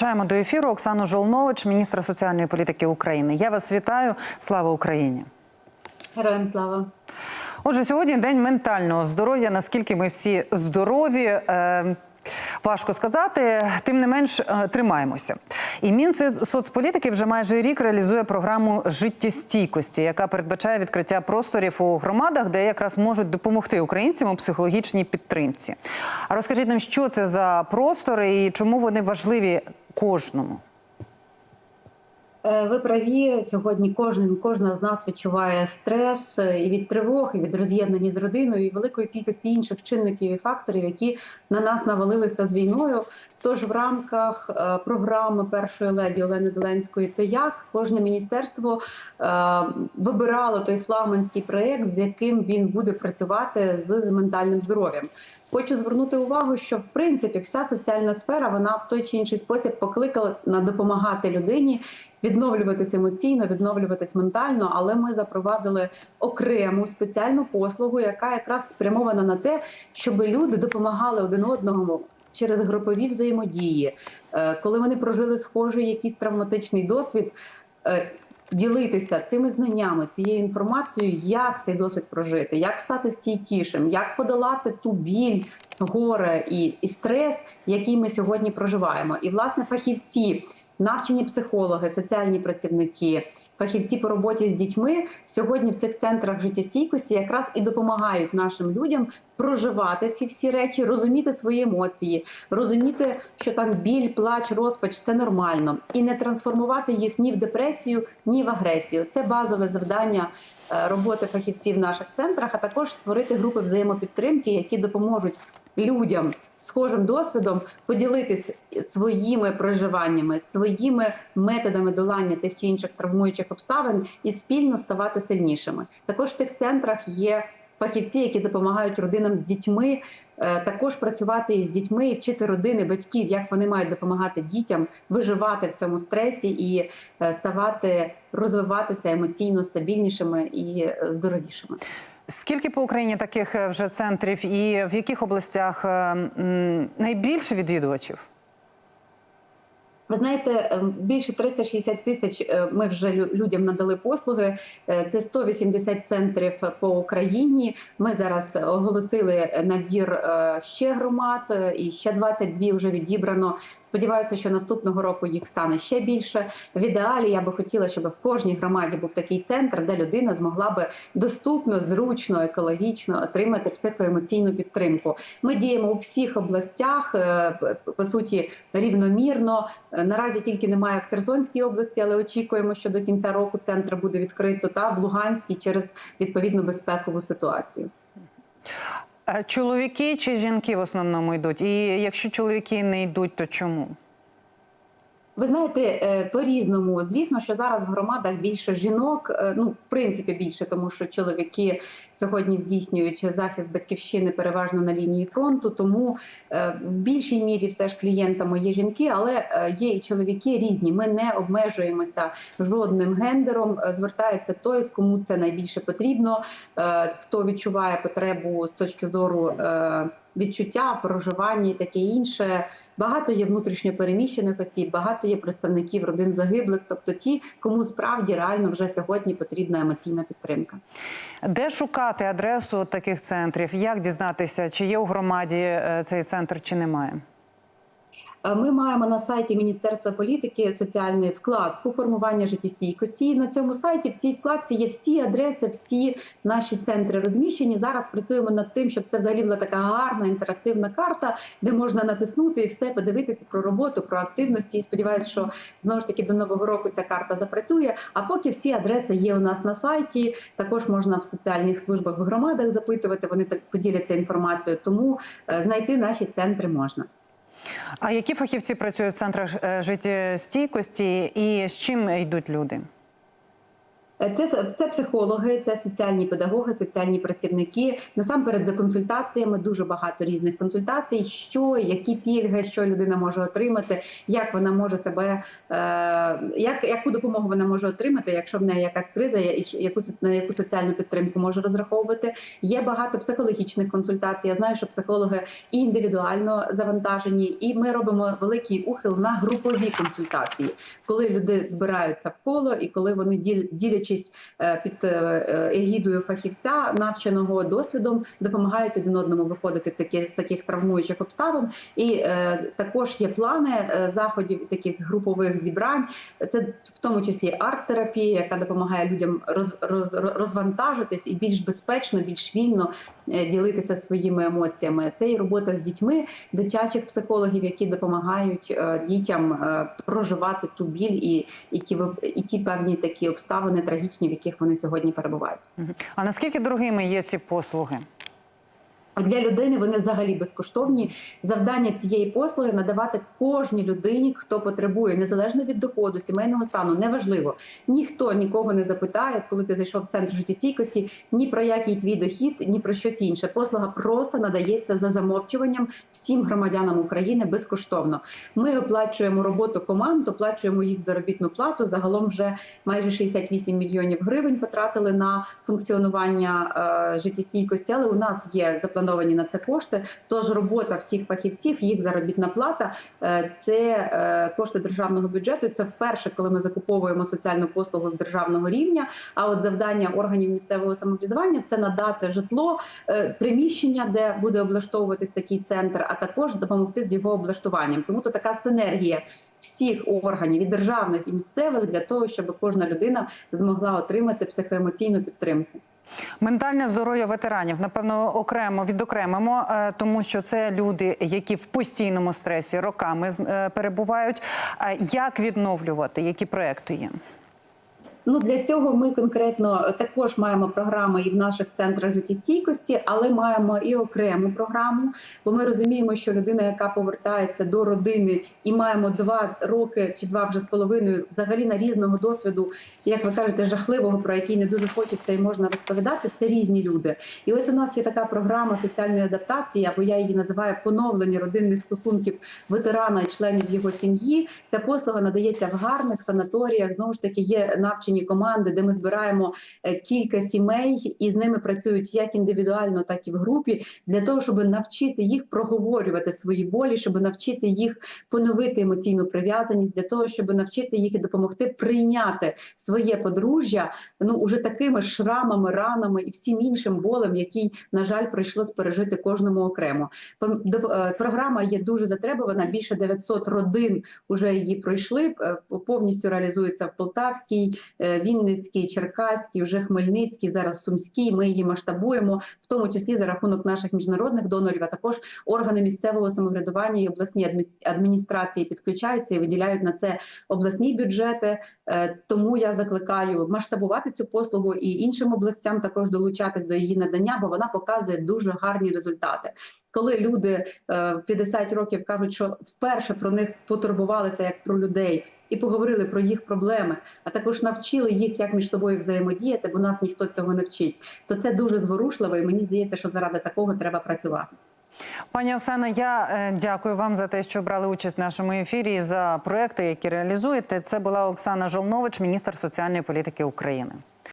Чаємо до ефіру Оксану Жолнович, міністра соціальної політики України. Я вас вітаю. Слава Україні! Героям слава. Отже, сьогодні день ментального здоров'я. Наскільки ми всі здорові, е, важко сказати. Тим не менш, е, тримаємося. І Мінсоцполітики вже майже рік реалізує програму життєстійкості, яка передбачає відкриття просторів у громадах, де якраз можуть допомогти українцям у психологічній підтримці. А розкажіть нам, що це за простори і чому вони важливі кожному? Е, Ви праві сьогодні. Кожен кожна з нас відчуває стрес е, і від тривог, і від роз'єднання з родиною, і великої кількості інших чинників і факторів, які на нас навалилися з війною. Тож в рамках е, програми першої леді Олени Зеленської «Ти як кожне міністерство вибирало той флагманський проєкт, з яким він буде працювати з ментальним здоров'ям. Хочу звернути увагу, що в принципі вся соціальна сфера вона в той чи інший спосіб покликала на допомагати людині відновлюватись емоційно, відновлюватись ментально. Але ми запровадили окрему спеціальну послугу, яка якраз спрямована на те, щоб люди допомагали один одному через групові взаємодії, Е, коли вони прожили схожий якийсь травматичний досвід. е, Ділитися цими знаннями, цією інформацією, як цей досвід прожити, як стати стійкішим, як подолати ту біль, горе і, і стрес, який ми сьогодні проживаємо. І власне фахівці, навчені психологи, соціальні працівники, фахівці по роботі з дітьми сьогодні в цих центрах життєстійкості якраз і допомагають нашим людям проживати ці всі речі, розуміти свої емоції, розуміти, що там біль, плач, розпач це нормально, і не трансформувати їх ні в депресію, ні в агресію. Це базове завдання е, роботи фахівців в наших центрах, а також створити групи взаємопідтримки, які допоможуть людям схожим досвідом поділитись своїми проживаннями, своїми методами долання тих чи інших травмуючих обставин і спільно ставати сильнішими. Також в тих центрах є фахівці, які допомагають родинам з дітьми. е, Також працювати із дітьми і вчити родини, батьків, як вони мають допомагати дітям виживати в цьому стресі і е, ставати розвиватися емоційно стабільнішими і е, здоровішими. Скільки по Україні таких е, вже центрів, і в яких областях е, найбільше відвідувачів? Ви знаєте, ем, більше 360 тисяч е, ми вже лю- людям надали послуги. Е, Це 180 центрів по Україні. Ми зараз оголосили набір е, ще громад, е, і ще 22 вже відібрано. Сподіваюся, що наступного року їх стане ще більше. В ідеалі я би хотіла, щоб в кожній громаді був такий центр, де людина змогла би доступно, зручно, екологічно отримати психоемоційну підтримку. Ми діємо у всіх областях, е, по суті, рівномірно. Наразі тільки немає в Херсонській області, але очікуємо, що до кінця року центр буде відкрито та в Луганській через відповідну безпекову ситуацію. Е, Чоловіки чи жінки в основному йдуть? І якщо чоловіки не йдуть, то чому? Ви знаєте, е, по-різному. Звісно, що зараз в громадах більше жінок, е, ну в принципі більше, тому що чоловіки сьогодні здійснюють захист батьківщини переважно на лінії фронту. Тому е, в більшій мірі все ж клієнтами є жінки, але є і чоловіки різні. Ми не обмежуємося жодним гендером. Звертається той, кому це найбільше потрібно, хто відчуває потребу з точки зору. Відчуття, проживання і таке інше. Багато є внутрішньо переміщених осіб, багато є представників родин загиблих, тобто ті, кому справді реально вже сьогодні потрібна емоційна підтримка. Де шукати адресу таких центрів? Як дізнатися, чи є у громаді е, цей центр, чи немає? Е, Ми маємо на сайті Міністерства політики соціальної вкладку формування життєстійкості. І на цьому сайті в цій вкладці є всі адреси, всі наші центри розміщені. Зараз працюємо над тим, щоб це взагалі була така гарна інтерактивна карта, де можна натиснути і все подивитися про роботу, про активності. І сподіваюся, що знову ж таки до нового року ця карта запрацює. А поки всі адреси є у нас на сайті, також можна в соціальних службах в громадах запитувати. Вони так поділяться інформацією, тому е, знайти наші центри можна. А які фахівці працюють в центрах е, життєстійкості і з чим йдуть люди? Е, Це, це психологи, це соціальні педагоги, соціальні працівники. Насамперед за консультаціями дуже багато різних консультацій. Що, які пільги, що людина може отримати, як вона може себе, е, як, яку допомогу вона може отримати, якщо в неї якась криза, яку на яку соціальну підтримку може розраховувати. Є багато психологічних консультацій. Я знаю, що психологи і індивідуально завантажені, і ми робимо великий ухил на групові консультації, коли люди збираються в коло і коли вони діл- ділячись е, під е, е, егідою фахівця, навченого досвідом, допомагають один одному виходити такі з таких травмуючих обставин. І також є плани заходів таких групових зібрань. Це в тому числі арт-терапія, яка допомагає людям роз, роз, розвантажитись і більш безпечно, більш вільно ділитися своїми емоціями. Це і робота з дітьми, дитячих психологів, які допомагають дітям проживати ту біль і, і ті і ті певні такі обставини трагічні, в яких вони сьогодні перебувають. А наскільки дорогими є ці послуги? А Для людини вони взагалі безкоштовні. Завдання цієї послуги надавати кожній людині, хто потребує, незалежно від доходу, сімейного стану, неважливо. Ніхто нікого не запитає, коли ти зайшов в центр життєстійкості, ні про який твій дохід, ні про щось інше. Послуга просто надається за замовчуванням всім громадянам України безкоштовно. Ми оплачуємо роботу команд, оплачуємо їх заробітну плату. Загалом вже майже 68 мільйонів гривень потратили на функціонування е, життєстійкості, але у нас є заплановані на це кошти. Тож робота всіх фахівців, їх заробітна плата е, це е, кошти державного бюджету. Це вперше, коли ми закуповуємо соціальну послугу з державного рівня. А от завдання органів місцевого самоврядування це надати житло, е, приміщення, де буде облаштовуватись такий центр, а також допомогти з його облаштуванням. Тому то така синергія. Всіх органів і державних і місцевих для того, щоб кожна людина змогла отримати психоемоційну підтримку. Ментальне здоров'я ветеранів, напевно, окремо відокремимо, е, тому що це люди, які в постійному стресі роками е, перебувають. Як відновлювати? Які проекти є? Ну для цього ми конкретно також маємо програми і в наших центрах життєстійкості, але маємо і окрему програму. Бо ми розуміємо, що людина, яка повертається до родини, і маємо два роки чи два вже з половиною, взагалі на різного досвіду, як ви кажете, жахливого, про який не дуже хочеться і можна розповідати. Це різні люди. І ось у нас є така програма соціальної адаптації, або я її називаю поновлення родинних стосунків ветерана і членів його сім'ї. Ця послуга надається в гарних санаторіях. Знову ж таки, є навчені команди, де ми збираємо е, кілька сімей, і з ними працюють як індивідуально, так і в групі, для того, щоб навчити їх проговорювати свої болі, щоб навчити їх поновити емоційну прив'язаність, для того, щоб навчити їх і допомогти прийняти своє подружжя ну уже такими шрамами, ранами і всім іншим болем, який, на жаль, прийшлось пережити кожному окремо. Е, Програма є дуже затребувана. Більше 900 родин вже її пройшли. е, Повністю реалізується в Полтавській, е, Вінницькій, Черкаській, вже Хмельницькій, зараз Сумській. Ми її масштабуємо, в тому числі за рахунок наших міжнародних донорів, а також органи місцевого самоврядування і обласні адмі- адміністрації підключаються і виділяють на це обласні бюджети. Е, Тому я закликаю масштабувати цю послугу і іншим областям також долучатись до її надання, бо вона показує дуже гарні результати. Коли люди е, в 50 років кажуть, що вперше про них потурбувалися як про людей. І поговорили про їх проблеми, а також навчили їх, як між собою взаємодіяти, бо нас ніхто цього не вчить. То це дуже зворушливо, і мені здається, що заради такого треба працювати. Пані Оксана, я е, дякую вам за те, що брали участь в нашому ефірі і за проекти, які реалізуєте. Це була Оксана Жолнович, міністр соціальної політики України.